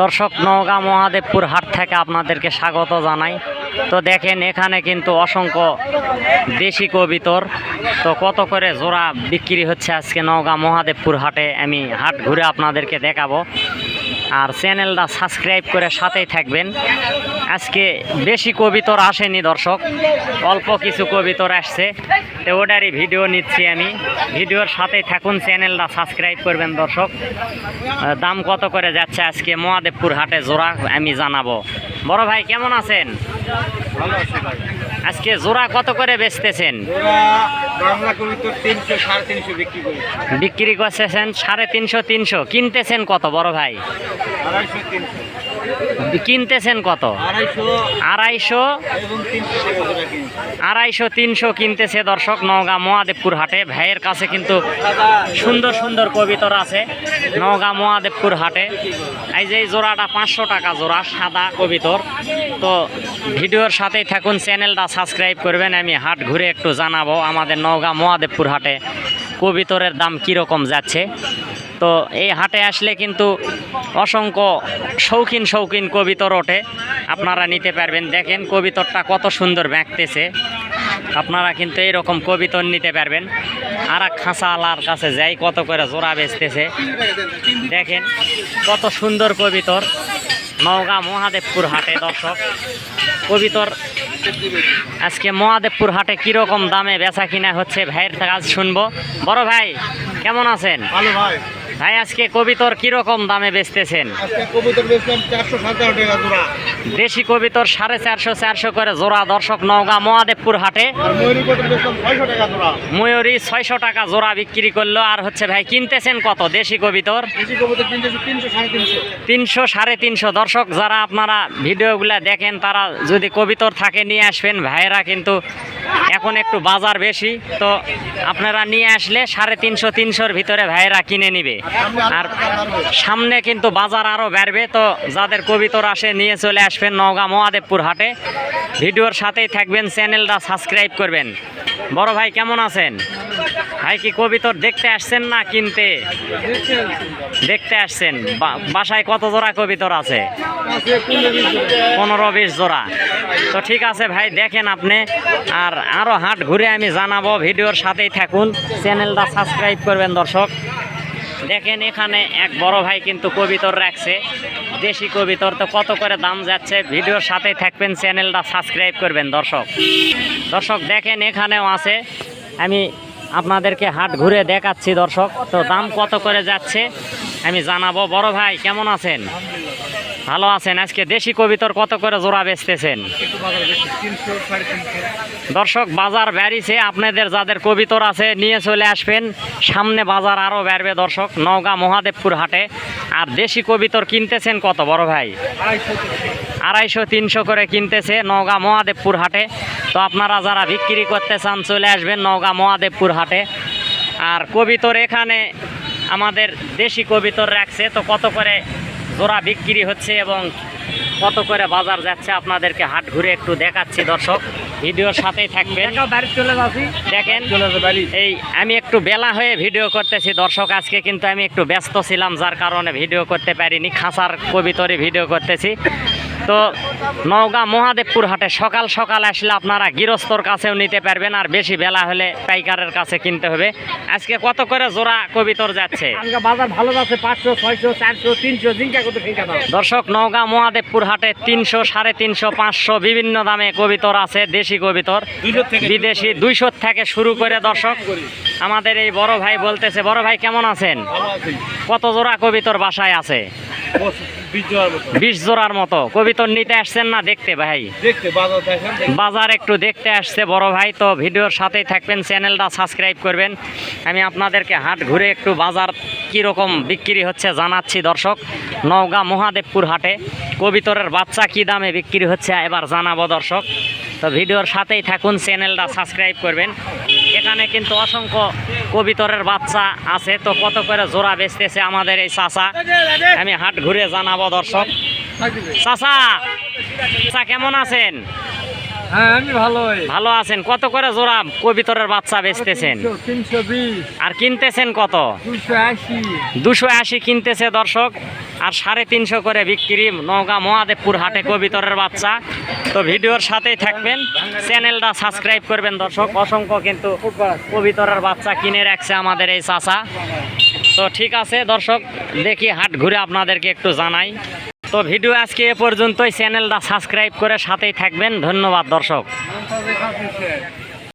দর্শক, নওগাঁ মহাদেবপুর হাট থেকে আপনাদেরকে স্বাগত জানাই। তো দেখেন, এখানে কিন্তু অসংখ্য দেশি কবিতর। তো কত করে জোড়া বিক্রি হচ্ছে আজকে নওগাঁ মহাদেবপুর হাটে? আমি হাট ঘুরে আপনাদেরকে দেখাবো। আর চ্যানেলটা সাবস্ক্রাইব করে সাথেই থাকবেন। আজকে বেশি কবিতর আসেনি দর্শক, অল্প কিছু কবিতর আসছে। তো ওটারই ভিডিও নিচ্ছি আমি। ভিডিওর সাথেই থাকুন চ্যানেলটা সাবস্ক্রাইব করবেন দর্শক। দাম কত করে যাচ্ছে আজকে মহাদেবপুর হাটে জোড়া আমি জানাব। বড় ভাই কেমন আছেন? আজকে জোড়া কত করে বেচতেছেন? বিক্রি করতেছেন সাড়ে তিনশো তিনশো। কিনতেছেন কত বড় ভাই? কিনতেছেন কত? আড়াইশো। আড়াইশো? তিনশো কিনতেছে দর্শক নওগাঁ মহাদেবপুর হাটে। ভাইয়ের কাছে কিন্তু সুন্দর সুন্দর কবিতর আছে নওগাঁ মহাদেবপুর হাটে। এই যে জোড়াটা পাঁচশো টাকা জোড়া সাদা কবিতর তো ভিডিওর সাথেই থাকুন চ্যানেলটা সাবস্ক্রাইব করবেন। আমি হাট ঘুরে একটু জানাব আমাদের নওগাঁ মহাদেবপুর হাটে কবিতরের দাম কীরকম যাচ্ছে। তো এই হাটে আসলে কিন্তু অসংখ্য শৌখিন শৌখিন কবিতর ওঠে। আপনারা নিতে পারবেন। দেখেন কবিতরটা কত সুন্দর ব্যাঁকতেছে। আপনারা কিন্তু এইরকম কবিতর নিতে পারবেন। আর এক খাঁচাওয়ালার কাছে যাই, কত করে জোড়া বেচতেছে। দেখেন কত সুন্দর কবিতর। নওগাঁ মহাদেবপুর হাটে, দর্শক। কবিতর আজকে মহাদেবপুর হাটে কীরকম দামে বেচা কিনা হচ্ছে ভাইয়ের কাজ শুনব। বড় ভাই, কেমন আছেন? ভালো ভাই। ভাই আজকে কবিতর কীরকম দামে বেচতেছেন? দেশি কবিতর সাড়ে চারশো চারশো করে জোড়া দর্শক নওগাঁ মহাদেবপুর হাটে। ময়ূরী ছয়শো টাকা জোড়া। বিক্রি করল। আর হচ্ছে ভাই কিনতেছেন কত দেশি কবিতর? তিনশো সাড়ে তিনশো। দর্শক যারা আপনারা ভিডিওগুলো দেখেন তারা যদি কবিতর থাকে নিয়ে আসবেন। ভাইয়েরা কিন্তু এখন একটু বাজার বেশি। তো আপনারা নিয়ে আসলে সাড়ে তিনশো তিনশোর ভিতরে ভাইয়েরা কিনে নিবে। আর সামনে কিন্তু বাজার আরও বাড়বে, তো যাদের কবিতর আসে নিয়ে চলে আসবেন নওগাঁ মহাদেবপুর হাটে। ভিডিওর সাথেই থাকবেন, চ্যানেলটা সাবস্ক্রাইব করবেন। বড় ভাই, কেমন আছেন? ভাই, কি কবিতর দেখতে আসছেন না কিনতে? দেখতে আসছেন। বাসায় কত জোড়া কবিতর আছে। পনেরো বিশ জোড়া। তো ঠিক আছে ভাই, দেখেন আপনি। আর আরও হাট ঘুরে আমি জানাব, ভিডিওর সাথেই থাকুন। চ্যানেলটা সাবস্ক্রাইব করবেন দর্শক। দেখেন এখানে এক বড় ভাই কিন্তু কবিতর রাখছে। দেশি কবিতর, তো কত করে দাম যাচ্ছে? ভিডিওর সাথে থাকবেন, চ্যানেলটা সাবস্ক্রাইব করবেন, দর্শক। দর্শক, দেখেন এখানেও আছে। আমি আপনাদেরকে হাট ঘুরে দেখাচ্ছি, দর্শক। তো দাম কত করে যাচ্ছে? আমি জানাব। বড় ভাই, কেমন আছেন? ভালো আছেন? আজকে দেশি কবিতর কত করে জোড়া বেচতেছেন? দর্শক, বাজার বেড়েছে। আপনাদের যাদের কবিতর আছে, নিয়ে চলে আসবেন। সামনে বাজার আরও বাড়বে দর্শক, নওগাঁ মহাদেবপুর হাটে। আর দেশি কবিতর কিনতেছেন কত, বড় ভাই? আড়াইশো, তিনশো করে কিনতেছে নওগাঁ মহাদেবপুর হাটে। তো আপনারা যারা বিক্রি করতে চান, চলে আসবেন নওগাঁ মহাদেবপুর হাটে। আর কবিতর এখানে আমাদের দেশি কবিতর রাখছে। তো কত করে জোড়া বিক্রি হচ্ছে এবং কত করে বাজার যাচ্ছে আপনাদেরকে হাট ঘুরে একটু দেখাচ্ছি দর্শক। ভিডিওর সাথেই থাকবেন। দেখেন এই আমি একটু বেলা হয়ে ভিডিও করতেছি। দর্শক আজকে কিন্তু আমি একটু ব্যস্ত ছিলাম যার কারণে ভিডিও করতে পারিনি। খাসার কবিতরে ভিডিও করতেছি। তো নওগাঁ মহাদেবপুর হাটে সকাল সকাল আসলে আপনারা গৃহস্থর কাছেও নিতে পারবেন আর বেশি বেলা হলে পাইকারের কাছে কিনতে হবে। আজকে কত করে জোড়া কবিতর যাচ্ছে? বাজার ভালো যাচ্ছে পাঁচশো ছয়শো চারশো তিনশো দর্শক নওগাঁ মহাদেবপুর হাটে তিনশো সাড়ে তিনশো পাঁচশো বিভিন্ন দামে কবিতর আছে দেশি কবিতর। বিদেশি দুইশোর থেকে শুরু করে দর্শক আমাদের এই বড় ভাই বলতেছে বড় ভাই কেমন আছেন? কত জোড়া কবিতর বাসায় আছে? বিশ জোড়ার মতো। কবিতর নিতে আসছেন না দেখতে ভাই? বাজার একটু দেখতে আসছে বড় ভাই তো ভিডিওর সাথেই থাকবেন চ্যানেলটা সাবস্ক্রাইব করবেন। আমি আপনাদেরকে হাট ঘুরে একটু বাজার কীরকম বিক্রি হচ্ছে জানাচ্ছি দর্শক। নওগাঁ মহাদেবপুর হাটে কবিতরের বাচ্চা কী দামে বিক্রি হচ্ছে এবার জানাব দর্শক। তো ভিডিওর সাথেই থাকুন চ্যানেলটা সাবস্ক্রাইব করবেন। এখানে কিন্তু অসংখ্য কবিতরের বাচ্চা আছে। তো কত করে জোড়া বেচতেছে আমাদের এই চাষা আমি হাট ঘুরে জানাব দর্শক। চাষা চাষা কেমন আছেন? হ্যাঁ আমি ভালো ভালো আছেন? কত করে জোড়া কবিতরের বাচ্চা বেচতেছেন? আর কিনতেছেন কত? দুশো আশি কিনতেছে দর্শক আর সাড়ে তিনশো করে বিক্রি নওগাঁ মহাদেবপুর হাটে কবিতরের বাচ্চা। তো ভিডিওর সাথেই থাকবেন চ্যানেলটা সাবস্ক্রাইব করবেন দর্শক। অসংখ্য কিন্তু কবিতরের বাচ্চা কিনে রাখছে আমাদের এই চাচা। তো ঠিক আছে দর্শক দেখি হাট ঘুরে আপনাদেরকে একটু জানাই। তো ভিডিও আজকে এ পর্যন্তই। চ্যানেলটা সাবস্ক্রাইব করে সাথেই থাকবেন। ধন্যবাদ দর্শক।